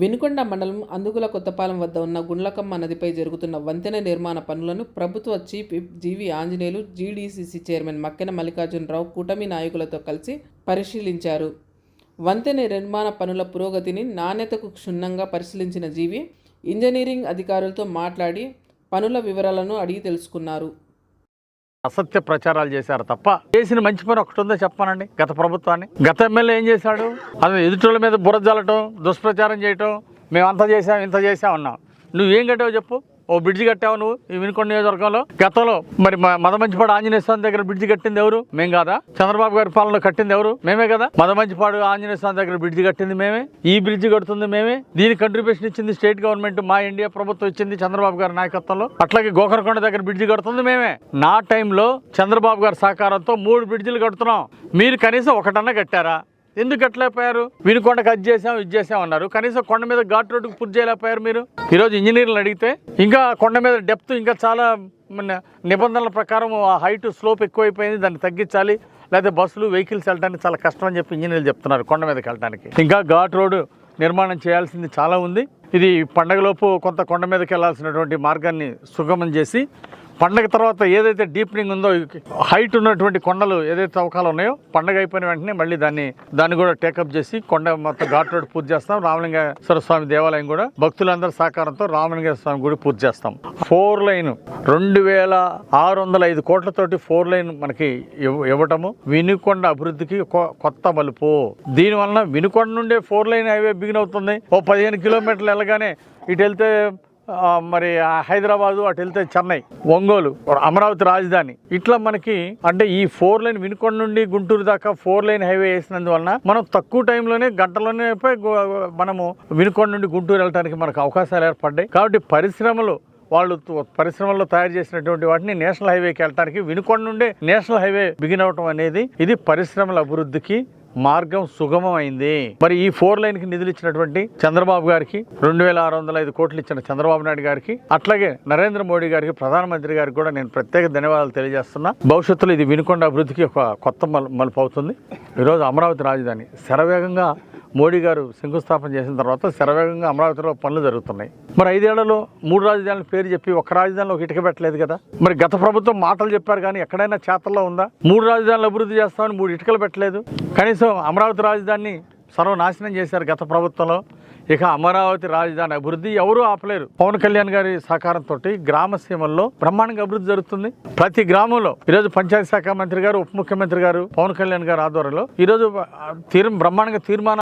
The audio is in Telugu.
వెనుకొండ మండలం అందుగుల కొత్తపాలెం వద్ద ఉన్న గుండ్లకమ్మ నదిపై జరుగుతున్న వంతెన నిర్మాణ పనులను ప్రభుత్వ chief G V Anjaneyulu GDCC chairman Makkena Mallikarjuna Rao కూటమి నాయకులతో కలిసి పరిశీలించారు. వంతెన నిర్మాణ పనుల పురోగతిని నాణ్యతకు క్షుణ్ణంగా పరిశీలించిన జీవి ఇంజనీరింగ్ అధికారులతో మాట్లాడి పనుల వివరాలను అడిగి తెలుసుకున్నారు. అసత్య ప్రచారాలు చేశారు తప్ప చేసిన మంచి పని ఒకటి ఉందో చెప్పానండి గత ప్రభుత్వాన్ని. గత ఎమ్మెల్యే ఏం చేశాడు? అది ఎదుటోళ్ళ మీద బురద జల్లటం దుష్ప్రచారం చేయటం మేము అంత చేసాం ఇంత చేసాం అన్నాం. నువ్వేం కట్టావు చెప్పు. ఓ బ్రిడ్జి కట్టావు నువ్వు ఈ వినుకొండ నియోజకవర్గంలో? గతంలో మరి మ- మదమంచిపాడు ఆంజనేయ స్వామి దగ్గర బ్రిడ్జి కట్టింది ఎవరు? మేం కాదా? చంద్రబాబు గారి పాలనలో కట్టింది ఎవరు? మేమే కదా? మదమంచిపాడు ఆంజనేయ స్వామి దగ్గర బ్రిడ్జి కట్టింది మేమే. ఈ బ్రిడ్జి కడుతుంది మేమే. దీని కంట్రిబ్యూషన్ ఇచ్చింది స్టేట్ గవర్నమెంట్ మా ఇండియా ప్రభుత్వం ఇచ్చింది చంద్రబాబు గారి నాయకత్వంలో. అట్లాగే గోకరకొండ దగ్గర బ్రిడ్జి కడుతుంది మేమే. నా టైంలో చంద్రబాబు గారి సహకారంతో మూడు బ్రిడ్జిలు కడుతున్నాం. మీరు కనీసం ఒకటన్నా కట్టారా? ఎందుకు కట్టలేకపోయారు? వినుకొండకు అది చేసాం ఇది చేసాం అన్నారు. కనీసం కొండ మీద ఘాట్ రోడ్డుకు పూర్తి చేయలేకపోయారు మీరు? ఈరోజు ఇంజనీర్లు అడిగితే ఇంకా కొండ మీద డెప్త్ ఇంకా చాలా మన నిబంధనల ప్రకారం ఆ హైట్ స్లోప్ ఎక్కువైపోయింది దాన్ని తగ్గించాలి. లేదా బస్సులు వెహికల్స్ వెళ్ళడానికి చాలా కష్టం అని చెప్పి ఇంజనీర్లు చెప్తున్నారు కొండ మీదకి వెళ్ళడానికి. ఇంకా ఘాట్ రోడ్డు నిర్మాణం చేయాల్సింది చాలా ఉంది. ఇది పండగలోపు కొంత కొండ మీదకి వెళ్ళాల్సినటువంటి మార్గాన్ని సుగమం చేసి పండగ తర్వాత ఏదైతే డీప్నింగ్ ఉందో హైట్ ఉన్నటువంటి కొండలు ఏదైతే తవ్వకాలు ఉన్నాయో పండగ అయిపోయిన వెంటనే మళ్ళీ దాన్ని దాన్ని కూడా టేకప్ చేసి కొండ మొత్తం ఘాట్ రోడ్ పూజ చేస్తాం. రామలింగేశ్వర స్వామి దేవాలయం కూడా భక్తులందరి సహకారంతో రామలింగేశ్వర స్వామి గుడి పూజ చేస్తాం. ఫోర్ లైన్ రెండు వేల ఆరు వందల ఐదు కోట్లతోటి ఫోర్ లైన్ మనకి ఇవ్వ- ఇవ్వటము వినుకొండ అభివృద్ధికి కొ- కొత్త మలుపు. దీని వలన వినుకొండ నుండే ఫోర్ లైన్ హైవే బిగిన్ అవుతుంది. ఓ పదిహేను కిలోమీటర్లు వెళ్ళగానే ఇటు వెళ్తే మరి హైదరాబాదు అటు వెళ్తే చెన్నై ఒంగోలు అమరావతి రాజధాని. ఇట్లా మనకి అంటే ఈ ఫోర్ లైన్ వినుకొండ నుండి గుంటూరు దాకా ఫోర్ లైన్ హైవే వేసినందువలన మనం తక్కువ టైంలోనే గంటలోనే మనము వినుకొండ నుండి గుంటూరు వెళ్ళడానికి మనకు అవకాశాలు ఏర్పడ్డాయి. కాబట్టి పరిశ్రమలు వాళ్ళు పరిశ్రమల్లో తయారు చేసినటువంటి వాటిని నేషనల్ హైవేకి వెళ్ళడానికి వినుకొండ నుండే నేషనల్ హైవే బిగిన్ అవటం అనేది ఇది పరిశ్రమల అభివృద్ధికి మార్గం సుగమమైంది. మరి ఈ ఫోర్ లైన్కి నిధులు ఇచ్చినటువంటి చంద్రబాబు గారికి రెండు వేల ఆరు వందల ఐదు కోట్లు ఇచ్చిన చంద్రబాబు నాయుడు గారికి అట్లాగే నరేంద్ర మోడీ గారికి ప్రధానమంత్రి గారికి కూడా నేను ప్రత్యేక ధన్యవాదాలు తెలియజేస్తున్నా. భవిష్యత్తులో ఇది వినుకొండ అభివృద్ధికి ఒక కొత్త మల్ మలుపు అవుతుంది. ఈరోజు అమరావతి రాజధాని శరవేగంగా మోడీ గారు శంకుస్థాపన చేసిన తర్వాత శరవేగంగా అమరావతిలో పనులు జరుగుతున్నాయి. మరి ఐదేళ్ళలో మూడు రాజధానుల పేరు చెప్పి ఒక రాజధానిలో ఒక ఇటుక పెట్టలేదు కదా? మరి గత ప్రభుత్వం మాటలు చెప్పారు కానీ ఎక్కడైనా చేతల్లో ఉందా? మూడు రాజధానులు అభివృద్ధి చేస్తామని మూడు ఇటుకలు పెట్టలేదు. కనీసం అమరావతి రాజధానిని సర్వనాశనం చేశారు గత ప్రభుత్వంలో. ఇక అమరావతి రాజధాని అభివృద్ధి ఎవరూ ఆపలేరు. పవన్ కళ్యాణ్ గారి సహకారంతో గ్రామ సీమల్లో బ్రహ్మాండంగా అభివృద్ధి జరుగుతుంది. ప్రతి గ్రామంలో ఈరోజు పంచాయతీ శాఖ మంత్రి గారు ఉప ముఖ్యమంత్రి గారు పవన్ కళ్యాణ్ గారు ఆధ్వర్యంలో ఈరోజు తీర్ బ్రహ్మాండంగా తీర్మానం